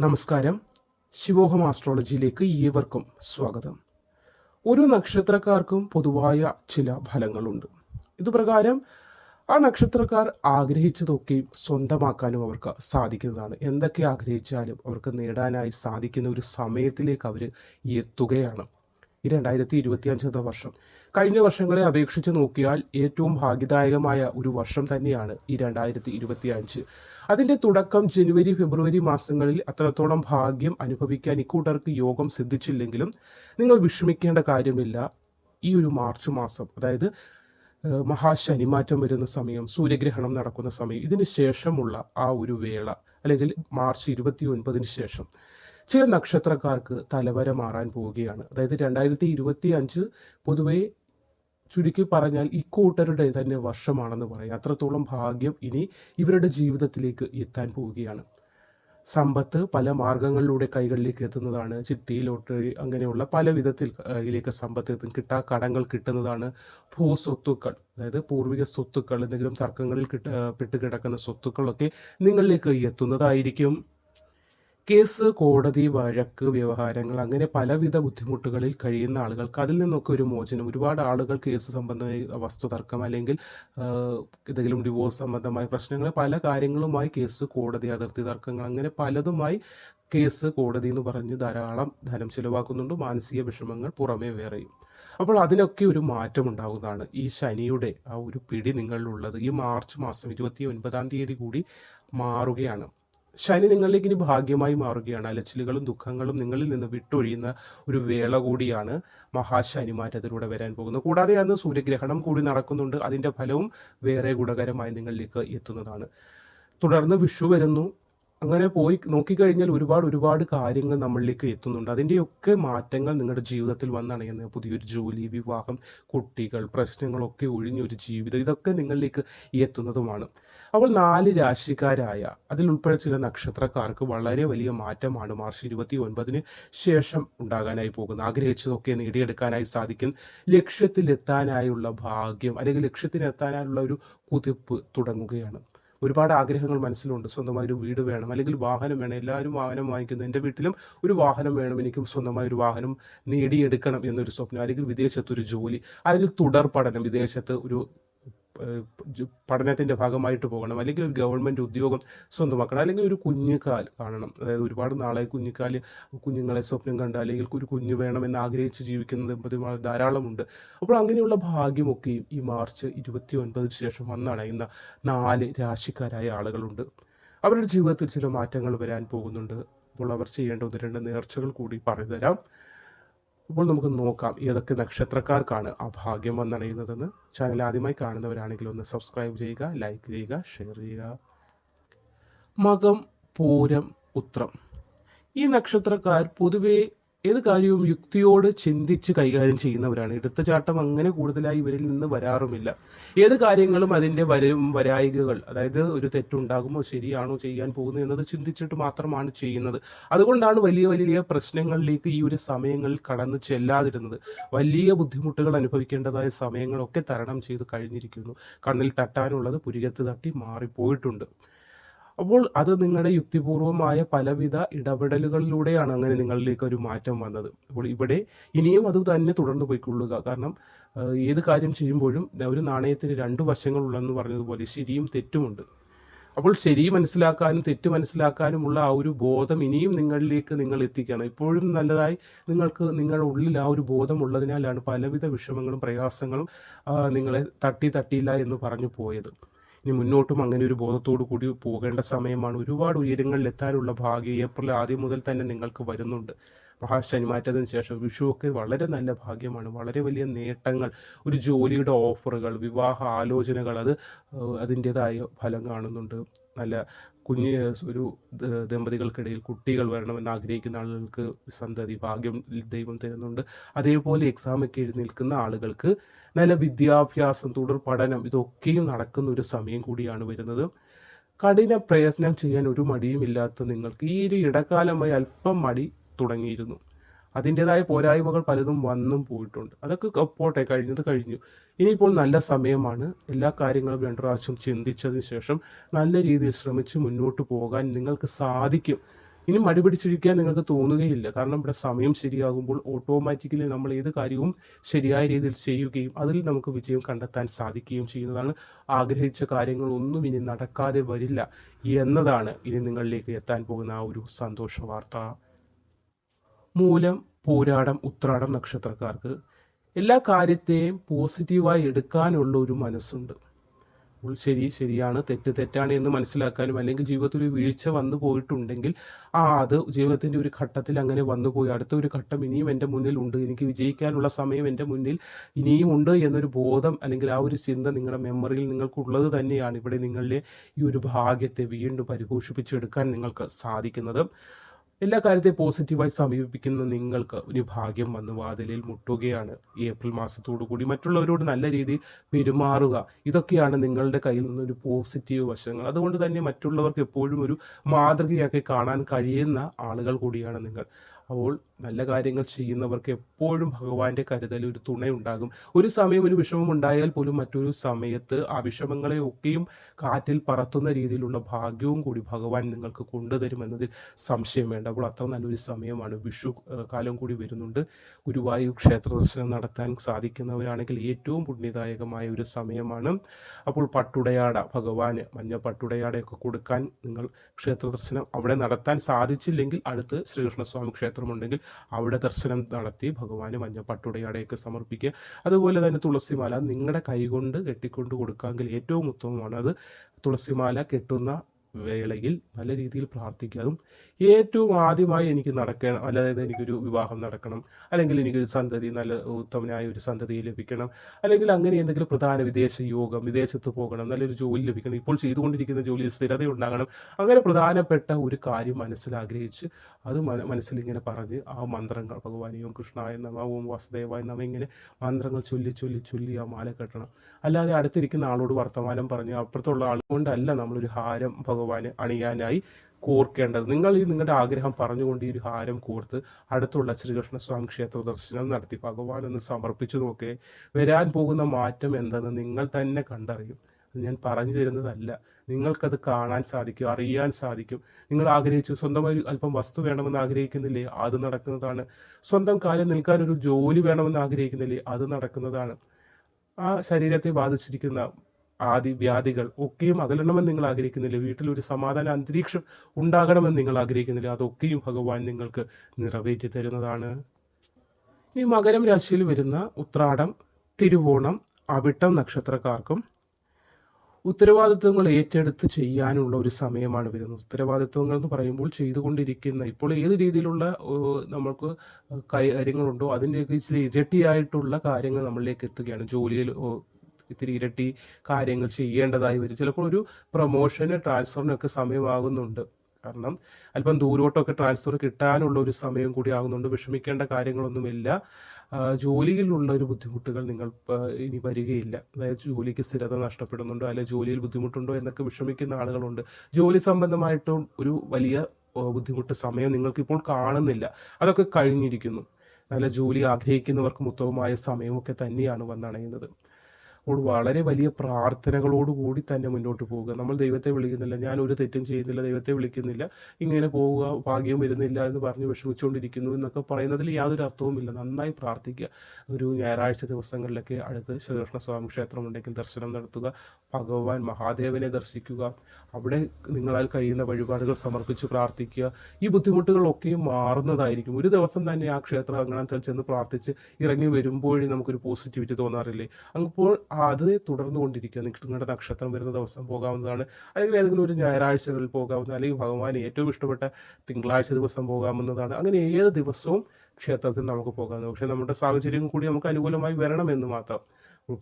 നമസ്കാരം. ശിവോഹം ആസ്ട്രോളജിയിലേക്ക് ഏവർക്കും സ്വാഗതം. ഓരോ നക്ഷത്രക്കാർക്കും പൊതുവായ ചില ഫലങ്ങളുണ്ട്. ഇതുപ്രകാരം ആ നക്ഷത്രക്കാർ ആഗ്രഹിച്ചതൊക്കെയും സ്വന്തമാക്കാനും അവർക്ക് സാധിക്കുന്നതാണ്. എന്തൊക്കെ ആഗ്രഹിച്ചാലും അവർക്ക് നേടാനായി സാധിക്കുന്ന ഒരു സമയത്തിലേക്ക് അവർ എത്തുകയാണ്. ഈ രണ്ടായിരത്തി ഇരുപത്തി അഞ്ചാമത്തെ വർഷം. കഴിഞ്ഞ വർഷങ്ങളെ അപേക്ഷിച്ച് നോക്കിയാൽ ഏറ്റവും ഭാഗ്യദായകമായ ഒരു വർഷം തന്നെയാണ് ഈ രണ്ടായിരത്തി ഇരുപത്തി അഞ്ച് അതിന്റെ തുടക്കം ജനുവരി ഫെബ്രുവരി മാസങ്ങളിൽ അത്രത്തോളം ഭാഗ്യം അനുഭവിക്കാൻ ഇക്കൂട്ടർക്ക് യോഗം സിദ്ധിച്ചില്ലെങ്കിലും നിങ്ങൾ വിഷമിക്കേണ്ട കാര്യമില്ല. ഈ ഒരു മാർച്ച് മാസം അതായത് മഹാശനി മഹാശനിമാറ്റം വരുന്ന സമയം സൂര്യഗ്രഹണം നടക്കുന്ന സമയം ഇതിന് ശേഷമുള്ള ആ ഒരു വേള അല്ലെങ്കിൽ മാർച്ച് ഇരുപത്തി ഒൻപതിന് ശേഷം ചില നക്ഷത്രക്കാർക്ക് തലവര മാറാൻ പോവുകയാണ്. അതായത് രണ്ടായിരത്തി ഇരുപത്തി അഞ്ച് പൊതുവെ ചുരുക്കി പറഞ്ഞാൽ ഇക്കൂട്ടരുടെ തന്നെ വർഷമാണെന്ന് പറയാം. അത്രത്തോളം ഭാഗ്യം ഇനി ഇവരുടെ ജീവിതത്തിലേക്ക് എത്താൻ പോവുകയാണ്. സമ്പത്ത് പല മാർഗങ്ങളിലൂടെ കൈകളിലേക്ക് എത്തുന്നതാണ്. ചിട്ടി ലോട്ടറി അങ്ങനെയുള്ള പല വിധത്തിൽ ഇതിലേക്ക് സമ്പത്ത് എത്തും. കിട്ടാ കടങ്ങൾ കിട്ടുന്നതാണ്. ഭൂസ്വത്തുക്കൾ അതായത് പൂർവിക സ്വത്തുക്കൾ എന്തെങ്കിലും തർക്കങ്ങളിൽ കിട്ട പെട്ട് കിടക്കുന്ന സ്വത്തുക്കളൊക്കെ നിങ്ങളിലേക്ക് എത്തുന്നതായിരിക്കും. കേസ് കോടതി വഴക്ക് വ്യവഹാരങ്ങൾ അങ്ങനെ പലവിധ ബുദ്ധിമുട്ടുകളിൽ കഴിയുന്ന ആളുകൾക്ക് അതിൽ നിന്നൊക്കെ ഒരു മോചനം. ഒരുപാട് ആളുകൾ കേസ് സംബന്ധമായി വസ്തുതർക്കം അല്ലെങ്കിൽ ഏതെങ്കിലും ഡിവോഴ്സ് സംബന്ധമായ പ്രശ്നങ്ങൾ പല കാര്യങ്ങളുമായി കേസ് കോടതി അതിർത്തി തർക്കങ്ങൾ അങ്ങനെ പലതുമായി കേസ് കോടതി എന്ന് പറഞ്ഞ് ധാരാളം ധനം ചിലവാക്കുന്നുണ്ട്. മാനസിക വിഷമങ്ങൾ പുറമേ വേറെയും. അപ്പോൾ അതിനൊക്കെ ഒരു മാറ്റം ഉണ്ടാകുന്നതാണ് ഈ ശനിയുടെ ആ ഒരു പിടി നിങ്ങളിലുള്ളത്. ഈ മാർച്ച് മാസം ഇരുപത്തി ഒൻപതാം തീയതി കൂടി മാറുകയാണ്. ശനി നിങ്ങളിലേക്ക് ഇനി ഭാഗ്യമായി മാറുകയാണ്. അലച്ചിലുകളും ദുഃഖങ്ങളും നിങ്ങളിൽ നിന്ന് വിട്ടൊഴിയുന്ന ഒരു വേള കൂടിയാണ് മഹാശനി മാറ്റത്തിലൂടെ വരാൻ പോകുന്നത്. കൂടാതെ അന്ന് സൂര്യഗ്രഹണം കൂടി നടക്കുന്നുണ്ട്. അതിന്റെ ഫലവും വേറെ ഗുണകരമായി നിങ്ങളിലേക്ക് എത്തുന്നതാണ്. തുടർന്ന് വിഷു വരുന്നു. അങ്ങനെ പോയി നോക്കിക്കഴിഞ്ഞാൽ ഒരുപാട് ഒരുപാട് കാര്യങ്ങൾ നമ്മളിലേക്ക് എത്തുന്നുണ്ട്. അതിന്റെയൊക്കെ മാറ്റങ്ങൾ നിങ്ങളുടെ ജീവിതത്തിൽ വന്നണയുന്ന പുതിയൊരു ജോലി വിവാഹം കുട്ടികൾ പ്രശ്നങ്ങളൊക്കെ ഒഴിഞ്ഞൊരു ജീവിതം ഇതൊക്കെ നിങ്ങളിലേക്ക് എത്തുന്നതുമാണ്. അപ്പോൾ നാല് രാശിക്കാരായ അതിൽ ഉൾപ്പെടെ ചില നക്ഷത്രക്കാർക്ക് വളരെ വലിയ മാറ്റമാണ് മാർച്ച് ഇരുപത്തി ഒൻപതിന് ശേഷം ഉണ്ടാകാനായി പോകുന്നത്. ആഗ്രഹിച്ചതൊക്കെ നേടിയെടുക്കാനായി സാധിക്കും. ലക്ഷ്യത്തിലെത്താനായുള്ള ഭാഗ്യം അല്ലെങ്കിൽ ലക്ഷ്യത്തിലെത്താനായുള്ള ഒരു കുതിപ്പ് തുടങ്ങുകയാണ്. ഒരുപാട് ആഗ്രഹങ്ങൾ മനസ്സിലുണ്ട്. സ്വന്തമായി ഒരു വീട് വേണം. അല്ലെങ്കിൽ വാഹനം വേണം. എല്ലാവരും വാഹനം വാങ്ങിക്കുന്നു. എന്റെ വീട്ടിലും ഒരു വാഹനം വേണം. എനിക്കും സ്വന്തമായി ഒരു വാഹനം നേടിയെടുക്കണം എന്നൊരു സ്വപ്നം. അല്ലെങ്കിൽ വിദേശത്ത് ഒരു ജോലി. അല്ലെങ്കിൽ തുടർ പഠനം വിദേശത്ത് ഒരു പഠനത്തിന്റെ ഭാഗമായിട്ട് പോകണം. അല്ലെങ്കിൽ ഒരു ഗവൺമെന്റ് ഉദ്യോഗം സ്വന്തമാക്കണം അല്ലെങ്കിൽ ഒരു കുഞ്ഞുകാൽ കാണണം. അതായത് ഒരുപാട് നാളെ കുഞ്ഞുകാൽ കുഞ്ഞുങ്ങളെ സ്വപ്നം കണ്ട അല്ലെങ്കിൽ ഒരു കുഞ്ഞു വേണമെന്ന് ആഗ്രഹിച്ച് ജീവിക്കുന്ന ദമ്പതിമാർ ധാരാളമുണ്ട്. അപ്പോൾ അങ്ങനെയുള്ള ഭാഗ്യമൊക്കെയും ഈ മാർച്ച് ഇരുപത്തി ഒൻപതിന് ശേഷം വന്നണയുന്ന നാല് രാശിക്കാരായ ആളുകളുണ്ട്. അവരുടെ ജീവിതത്തിൽ ചില മാറ്റങ്ങൾ വരാൻ പോകുന്നുണ്ട്. അപ്പോൾ അവർ ചെയ്യേണ്ട ഒന്ന് രണ്ട് നേർച്ചകൾ കൂടി പറഞ്ഞു തരാം. അപ്പോൾ നമുക്ക് നോക്കാം ഏതൊക്കെ നക്ഷത്രക്കാർക്കാണ് ആ ഭാഗ്യം വന്നറിയുന്നതെന്ന് ചാനൽ ആദ്യമായി കാണുന്നവരാണെങ്കിൽ ഒന്ന് സബ്സ്ക്രൈബ് ചെയ്യുക ലൈക്ക് ചെയ്യുക ഷെയർ ചെയ്യുക. മകം പൂരം ഉത്രം. ഈ നക്ഷത്രക്കാർ പൊതുവെ ഏത് കാര്യവും യുക്തിയോട് ചിന്തിച്ച് കൈകാര്യം ചെയ്യുന്നവരാണ്. എടുത്തചാട്ടം അങ്ങനെ കൂടുതലായി ഇവരിൽ നിന്ന് വരാറുമില്ല. ഏത് കാര്യങ്ങളും അതിന്റെ വരും വരായികകൾ അതായത് ഒരു തെറ്റുണ്ടാകുമോ ശരിയാണോ ചെയ്യാൻ പോകുന്നത് എന്നത് ചിന്തിച്ചിട്ട് മാത്രമാണ് ചെയ്യുന്നത്. അതുകൊണ്ടാണ് വലിയ വലിയ പ്രശ്നങ്ങളിലേക്ക് ഈ ഒരു സമയങ്ങളിൽ കടന്നു ചെല്ലാതിരുന്നത്. വലിയ ബുദ്ധിമുട്ടുകൾ അനുഭവിക്കേണ്ടതായ സമയങ്ങളൊക്കെ തരണം ചെയ്ത് കഴിഞ്ഞിരിക്കുന്നു. കണ്ണിൽ തട്ടാനുള്ളത് പുരികത്ത് തട്ടി മാറിപ്പോയിട്ടുണ്ട്. അപ്പോൾ അത് നിങ്ങളുടെ യുക്തിപൂർവമായ പലവിധ ഇടപെടലുകളിലൂടെയാണ് അങ്ങനെ നിങ്ങളിലേക്ക് ഒരു മാറ്റം വന്നത്. അപ്പോൾ ഇവിടെ ഇനിയും അത് തന്നെ തുടർന്ന് പോയിക്കൊള്ളുക. കാരണം ഏത് കാര്യം ചെയ്യുമ്പോഴും ഒരു നാണയത്തിന് രണ്ട് വശങ്ങളുള്ളെന്ന് പറഞ്ഞതുപോലെ ശരിയും തെറ്റുമുണ്ട്. അപ്പോൾ ശരി മനസ്സിലാക്കാനും തെറ്റ് മനസ്സിലാക്കാനുമുള്ള ആ ഒരു ബോധം ഇനിയും നിങ്ങളിലേക്ക് നിങ്ങൾ എത്തിക്കണം. ഇപ്പോഴും നല്ലതായി നിങ്ങൾക്ക് നിങ്ങളുടെ ഉള്ളിൽ ആ ഒരു ബോധമുള്ളതിനാലാണ് പലവിധ വിഷമങ്ങളും പ്രയാസങ്ങളും നിങ്ങളെ തട്ടി തട്ടിയില്ല എന്ന് പറഞ്ഞു പോയത്. ഇനി മുന്നോട്ടും അങ്ങനെ ഒരു ബോധത്തോടു കൂടി പോകേണ്ട സമയമാണ്. ഒരുപാട് ഉയരങ്ങളിൽ എത്താനുള്ള ഭാഗ്യം ഏപ്രിൽ ആദ്യം മുതൽ തന്നെ നിങ്ങൾക്ക് വരുന്നുണ്ട്. മഹാശനി മഹാശനിമാറ്റത്തിന് ശേഷം വിഷുവൊക്കെ വളരെ നല്ല ഭാഗ്യമാണ്. വളരെ വലിയ നേട്ടങ്ങൾ ഒരു ജോലിയുടെ ഓഫറുകൾ വിവാഹ ആലോചനകൾ അത് അതിന്റെതായ ഫലം കാണുന്നുണ്ട്. നല്ല കുഞ്ഞ് ഒരു ദമ്പതികൾക്കിടയിൽ കുട്ടികൾ വരണമെന്ന് ആഗ്രഹിക്കുന്ന ആളുകൾക്ക് സന്തതി ഭാഗ്യം ദൈവം തരുന്നുണ്ട്. അതേപോലെ എക്സാമൊക്കെ എഴുതി നിൽക്കുന്ന ആളുകൾക്ക് നല്ല വിദ്യാഭ്യാസം തുടർ പഠനം ഇതൊക്കെയും നടക്കുന്ന ഒരു സമയം കൂടിയാണ് വരുന്നത്. കഠിന പ്രയത്നം ചെയ്യാൻ ഒരു മടിയുമില്ലാത്ത നിങ്ങൾക്ക് ഈ ഒരു ഇടക്കാലമായി അല്പം മടി തുടങ്ങിയിരുന്നു. അതിന്റെതായ പോരായ്മകൾ പലതും വന്നും പോയിട്ടുണ്ട്. അതൊക്കെ പോട്ടെ കഴിഞ്ഞത് കഴിഞ്ഞു. ഇനിയിപ്പോൾ നല്ല സമയമാണ്. എല്ലാ കാര്യങ്ങളും രണ്ടു പ്രാവശ്യം ചിന്തിച്ചതിന് ശേഷം നല്ല രീതിയിൽ ശ്രമിച്ച് മുന്നോട്ട് പോകാൻ നിങ്ങൾക്ക് സാധിക്കും. ഇനി മടി പിടിച്ചിരിക്കാൻ നിങ്ങൾക്ക് തോന്നുകയില്ല. കാരണം ഇവിടെ സമയം ശരിയാകുമ്പോൾ ഓട്ടോമാറ്റിക്കലി നമ്മൾ ഏത് കാര്യവും ശരിയായ രീതിയിൽ ചെയ്യുകയും അതിൽ നമുക്ക് വിജയം കണ്ടെത്താൻ സാധിക്കുകയും ചെയ്യുന്നതാണ്. ആഗ്രഹിച്ച കാര്യങ്ങളൊന്നും ഇനി നടക്കാതെ വരില്ല എന്നതാണ് ഇനി നിങ്ങളിലേക്ക് എത്താൻ പോകുന്ന ആ ഒരു സന്തോഷ വാർത്ത. മൂലം പോരാടം ഉത്രാടം നക്ഷത്രക്കാർക്ക് എല്ലാ കാര്യത്തെയും പോസിറ്റീവായി എടുക്കാനുള്ള ഒരു മനസ്സുണ്ട് ശരി ശരിയാണ് തെറ്റ് തെറ്റാണ് എന്ന് മനസ്സിലാക്കാനും അല്ലെങ്കിൽ ജീവിതത്തിൽ ഒരു വീഴ്ച വന്നു പോയിട്ടുണ്ടെങ്കിൽ ആ അത് ജീവിതത്തിന്റെ ഒരു ഘട്ടത്തിൽ അങ്ങനെ വന്നു പോയി. അടുത്ത ഒരു ഘട്ടം ഇനിയും എന്റെ മുന്നിൽ ഉണ്ട്. എനിക്ക് വിജയിക്കാനുള്ള സമയം എന്റെ മുന്നിൽ ഇനിയും ഉണ്ട് എന്നൊരു ബോധം അല്ലെങ്കിൽ ആ ഒരു ചിന്ത നിങ്ങളുടെ മെമ്മറിയിൽ നിങ്ങൾക്കുള്ളത് തന്നെയാണ് ഇവിടെ നിങ്ങളുടെ ഈ ഒരു ഭാഗ്യത്തെ വീണ്ടും പരിപോഷിപ്പിച്ചെടുക്കാൻ നിങ്ങൾക്ക് സാധിക്കുന്നത്. എല്ലാ കാര്യത്തെയും പോസിറ്റീവായി സമീപിക്കുന്ന നിങ്ങൾക്ക് ഒരു ഭാഗ്യം വന്ന് വാതിലിൽ മുട്ടുകയാണ്. ഏപ്രിൽ കൂടി മറ്റുള്ളവരോട് നല്ല രീതിയിൽ പെരുമാറുക. ഇതൊക്കെയാണ് നിങ്ങളുടെ കയ്യിൽ നിന്നൊരു പോസിറ്റീവ് വശങ്ങൾ. അതുകൊണ്ട് തന്നെ മറ്റുള്ളവർക്ക് എപ്പോഴും ഒരു മാതൃകയാക്കി കാണാൻ കഴിയുന്ന ആളുകൾ കൂടിയാണ് നിങ്ങൾ. അപ്പോൾ നല്ല കാര്യങ്ങൾ ചെയ്യുന്നവർക്ക് എപ്പോഴും ഭഗവാന്റെ കരുതൽ ഒരു തുണയുണ്ടാകും. ഒരു സമയം ഒരു വിഷമം ഉണ്ടായാൽ പോലും മറ്റൊരു സമയത്ത് ആ വിഷമങ്ങളെ ഒക്കെയും കാറ്റിൽ പറത്തുന്ന രീതിയിലുള്ള ഭാഗ്യവും കൂടി ഭഗവാൻ നിങ്ങൾക്ക് കൊണ്ടുതരുമെന്നതിൽ സംശയം വേണ്ട. അപ്പോൾ അത്ര നല്ലൊരു സമയമാണ്. വിഷു കാലം കൂടി വരുന്നുണ്ട്. ഗുരുവായൂർ ക്ഷേത്ര ദർശനം നടത്താൻ സാധിക്കുന്നവരാണെങ്കിൽ ഏറ്റവും പുണ്യദായകമായ ഒരു സമയമാണ്. അപ്പോൾ പട്ടുടയാട ഭഗവാന് മഞ്ഞ പട്ടുടയാടയൊക്കെ കൊടുക്കാൻ നിങ്ങൾ ക്ഷേത്ര ദർശനം അവിടെ നടത്താൻ സാധിച്ചില്ലെങ്കിൽ അടുത്ത് ശ്രീകൃഷ്ണസ്വാമി ക്ഷേത്രമുണ്ടെങ്കിൽ അവിടെ ദർശനം നടത്തി ഭഗവാന് മഞ്ഞ പട്ടുടയാടയൊക്കെ സമർപ്പിക്കുക. അതുപോലെ തന്നെ തുളസിമാല നിങ്ങളുടെ കൈകൊണ്ട് കെട്ടിക്കൊണ്ട് കൊടുക്കാമെങ്കിൽ ഏറ്റവും ഉത്തമമാണ്. അത് തുളസിമാല കെട്ടുന്ന വേളയിൽ നല്ല രീതിയിൽ പ്രാർത്ഥിക്കാനും ഏറ്റവും ആദ്യമായി എനിക്ക് നടക്കണം അതായത് എനിക്കൊരു വിവാഹം നടക്കണം അല്ലെങ്കിൽ എനിക്കൊരു സന്തതി നല്ല ഉത്തമനായ ഒരു സന്തതി ലഭിക്കണം അല്ലെങ്കിൽ അങ്ങനെ എന്തെങ്കിലും പ്രധാന വിദേശ യോഗം വിദേശത്ത് പോകണം നല്ലൊരു ജോലി ലഭിക്കണം ഇപ്പോൾ ചെയ്തുകൊണ്ടിരിക്കുന്ന ജോലി സ്ഥിരത ഉണ്ടാകണം അങ്ങനെ പ്രധാനപ്പെട്ട ഒരു കാര്യം മനസ്സിൽ ആഗ്രഹിച്ച് അത് മന- മനസ്സിൽ ഇങ്ങനെ പറഞ്ഞ് ആ മന്ത്രങ്ങൾ ഭഗവാനെയും കൃഷ്ണായ നമ ഓം വാസുദേവായ നമ ഇങ്ങനെ മന്ത്രങ്ങൾ ചൊല്ലി ചൊല്ലി ചൊല്ലി ആ മാല കെട്ടണം. അല്ലാതെ അടുത്തിരിക്കുന്ന ആളോട് വർത്തമാനം പറഞ്ഞ് അപ്പുറത്തുള്ള ആൾ കൊണ്ടല്ല നമ്മളൊരു ഹാരം ഭഗവാന് അണിയാനായി കോർക്കേണ്ടത്. നിങ്ങൾ ഈ നിങ്ങളുടെ ആഗ്രഹം പറഞ്ഞുകൊണ്ട് ഈ ഒരു ഹാരം കോർത്ത് അടുത്തുള്ള ശ്രീകൃഷ്ണസ്വാമി ക്ഷേത്ര ദർശനം നടത്തി. ഭഗവാൻ ഒന്ന് സമർപ്പിച്ചു നോക്കേ. വരാൻ പോകുന്ന മാറ്റം എന്തെന്ന് നിങ്ങൾ തന്നെ കണ്ടറിയും. ഞാൻ പറഞ്ഞു തരുന്നതല്ല. നിങ്ങൾക്കത് കാണാൻ സാധിക്കും അറിയാൻ സാധിക്കും. നിങ്ങൾ ആഗ്രഹിച്ചു സ്വന്തമായി അല്പം വസ്തു വേണമെന്ന് ആഗ്രഹിക്കുന്നില്ലേ? അത് നടക്കുന്നതാണ്. സ്വന്തം കാര്യം നിൽക്കാൻ ഒരു ജോലി വേണമെന്ന് ആഗ്രഹിക്കുന്നില്ലേ? അത് നടക്കുന്നതാണ്. ആ ശരീരത്തെ ബാധിച്ചിരിക്കുന്ന ആദി വ്യാധികൾ ഒക്കെയും അകലണമെന്ന് നിങ്ങൾ ആഗ്രഹിക്കുന്നില്ല. വീട്ടിൽ ഒരു സമാധാന അന്തരീക്ഷം ഉണ്ടാകണമെന്ന് നിങ്ങൾ ആഗ്രഹിക്കുന്നില്ല. അതൊക്കെയും ഭഗവാൻ നിങ്ങൾക്ക് നിറവേറ്റി തരുന്നതാണ്. ഈ മകരം രാശിയിൽ വരുന്ന ഉത്രാടം തിരുവോണം അവിട്ടം നക്ഷത്രക്കാർക്കും ഉത്തരവാദിത്വങ്ങൾ ഏറ്റെടുത്ത് ചെയ്യാനുള്ള ഒരു സമയമാണ് വരുന്നത്. ഉത്തരവാദിത്വങ്ങൾ എന്ന് പറയുമ്പോൾ ചെയ്തുകൊണ്ടിരിക്കുന്ന ഇപ്പോൾ ഏത് രീതിയിലുള്ള നമ്മൾക്ക് കാര്യങ്ങളുണ്ടോ അതിന്റെയൊക്കെ ഇച്ചിരി ഇരട്ടിയായിട്ടുള്ള കാര്യങ്ങൾ നമ്മളിലേക്ക് എത്തുകയാണ്. ജോലിയിൽ ഇത്തിരി ഇരട്ടി കാര്യങ്ങൾ ചെയ്യേണ്ടതായി വരും. ചിലപ്പോൾ ഒരു പ്രൊമോഷന് ട്രാൻസ്ഫറിനൊക്കെ സമയമാകുന്നുണ്ട്. കാരണം അല്പം ദൂരോട്ടൊക്കെ ട്രാൻസ്ഫർ കിട്ടാനുള്ള ഒരു സമയം കൂടി ആകുന്നുണ്ട്. വിഷമിക്കേണ്ട കാര്യങ്ങളൊന്നുമില്ല. ജോലിയിലുള്ള ഒരു ബുദ്ധിമുട്ടുകൾ നിങ്ങൾ ഇനി വരികയില്ല. അതായത് ജോലിക്ക് സ്ഥിരത നഷ്ടപ്പെടുന്നുണ്ടോ അല്ലെങ്കിൽ ജോലിയിൽ ബുദ്ധിമുട്ടുണ്ടോ എന്നൊക്കെ വിഷമിക്കുന്ന ആളുകളുണ്ട്. ജോലി സംബന്ധമായിട്ടും ഒരു വലിയ ബുദ്ധിമുട്ട് സമയം നിങ്ങൾക്കിപ്പോൾ കാണുന്നില്ല. അതൊക്കെ കഴിഞ്ഞിരിക്കുന്നു. നല്ല ജോലി ആഗ്രഹിക്കുന്നവർക്ക് ഉത്തമമായ സമയമൊക്കെ തന്നെയാണ് വന്നണയുന്നത്. അപ്പോൾ വളരെ വലിയ പ്രാർത്ഥനകളോട് കൂടി തന്നെ മുന്നോട്ട് പോവുക നമ്മൾ ദൈവത്തെ വിളിക്കുന്നില്ല ഞാൻ ഒരു തെറ്റും ചെയ്യുന്നില്ല ദൈവത്തെ വിളിക്കുന്നില്ല ഇങ്ങനെ പോവുക ഭാഗ്യം വരുന്നില്ല എന്ന് പറഞ്ഞ് വിഷമിച്ചുകൊണ്ടിരിക്കുന്നു എന്നൊക്കെ പറയുന്നതിൽ യാതൊരു അർത്ഥവുമില്ല നന്നായി പ്രാർത്ഥിക്കുക. ഒരു ഞായറാഴ്ച ദിവസങ്ങളിലൊക്കെ അടുത്ത് ശ്രീകൃഷ്ണസ്വാമി ക്ഷേത്രമുണ്ടെങ്കിൽ ദർശനം നടത്തുക. ഭഗവാൻ മഹാദേവനെ ദർശിക്കുക. അവിടെ നിങ്ങളാൽ കഴിയുന്ന വഴിപാടുകൾ സമർപ്പിച്ച് പ്രാർത്ഥിക്കുക. ഈ ബുദ്ധിമുട്ടുകളൊക്കെയും മാറുന്നതായിരിക്കും. ഒരു ദിവസം തന്നെ ആ ക്ഷേത്ര അങ്കണത്തിൽ ചെന്ന് പ്രാർത്ഥിച്ച് ഇറങ്ങി വരുമ്പോഴേ നമുക്കൊരു പോസിറ്റിവിറ്റി തോന്നാറില്ലേ? അപ്പോൾ അത് തുടർന്നു കൊണ്ടിരിക്കുക നിങ്ങളുടെ നക്ഷത്രം വരുന്ന ദിവസം പോകാവുന്നതാണ്. അല്ലെങ്കിൽ ഏതെങ്കിലും ഒരു ഞായറാഴ്ചകളിൽ പോകാവുന്ന അല്ലെങ്കിൽ ഭഗവാൻ ഏറ്റവും ഇഷ്ടപ്പെട്ട തിങ്കളാഴ്ച ദിവസം പോകാവുന്നതാണ്. അങ്ങനെ ഏത് ദിവസവും ക്ഷേത്രത്തിൽ നമുക്ക് പോകാം. പക്ഷേ നമ്മുടെ സാഹചര്യം കൂടി നമുക്ക് അനുകൂലമായി വരണമെന്ന് മാത്രം.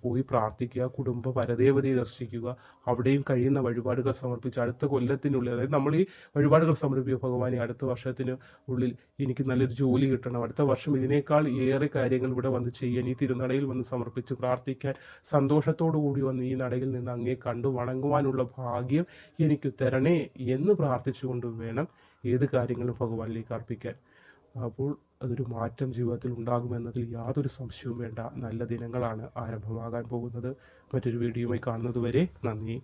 പോയി പ്രാർത്ഥിക്കുക കുടുംബ പരദേവതയെ ദർശിക്കുക അവിടെയും കഴിയുന്ന വഴിപാടുകൾ സമർപ്പിച്ച് അടുത്ത കൊല്ലത്തിനുള്ളിൽ അതായത് നമ്മൾ ഈ വഴിപാടുകൾ സമർപ്പിക്കുക ഭഗവാനെ അടുത്ത വർഷത്തിന് ഉള്ളിൽ എനിക്ക് നല്ലൊരു ജോലി കിട്ടണം. അടുത്ത വർഷം ഇതിനേക്കാൾ ഏറെ കാര്യങ്ങൾ ഇവിടെ വന്ന് ചെയ്യാൻ ഈ തിരുനടയിൽ വന്ന് സമർപ്പിച്ച് പ്രാർത്ഥിക്കാൻ സന്തോഷത്തോടു കൂടി വന്ന് ഈ നടയിൽ നിന്ന് അങ്ങേ കണ്ടു വണങ്ങുവാനുള്ള ഭാഗ്യം എനിക്ക് തരണേ എന്ന് പ്രാർത്ഥിച്ചുകൊണ്ട് വേണം ഏത് കാര്യങ്ങളും ഭഗവാനിലേക്ക് അർപ്പിക്കാൻ. അപ്പോൾ അതൊരു മാറ്റം ജീവിതത്തിൽ ഉണ്ടാകുമെന്നതിൽ യാതൊരു സംശയവും വേണ്ട. നല്ല ദിനങ്ങളാണ് ആരംഭമാകാൻ പോകുന്നത്. മറ്റൊരു വീഡിയോയുമായി കാണുന്നതുവരെ നന്ദി.